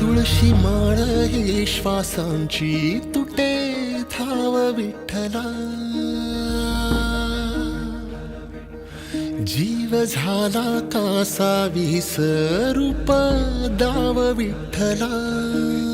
तुळशी माळ ही श्वासांची तुटे धाव विठ्ठला जीव झाला कासा विसरूप दाव विठ्ठला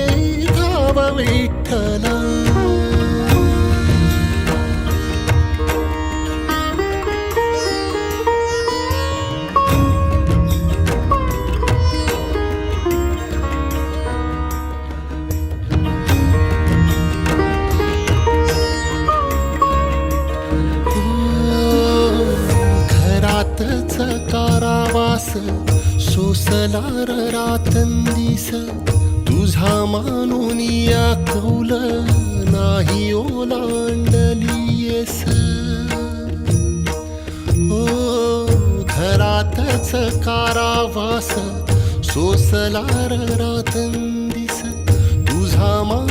कारावास सोसलार रातंदिस तुझा मानून या कौल नाही ओलांडलीयस ओ घरातच कारावास सोसलार रातंदिस तुझा मानून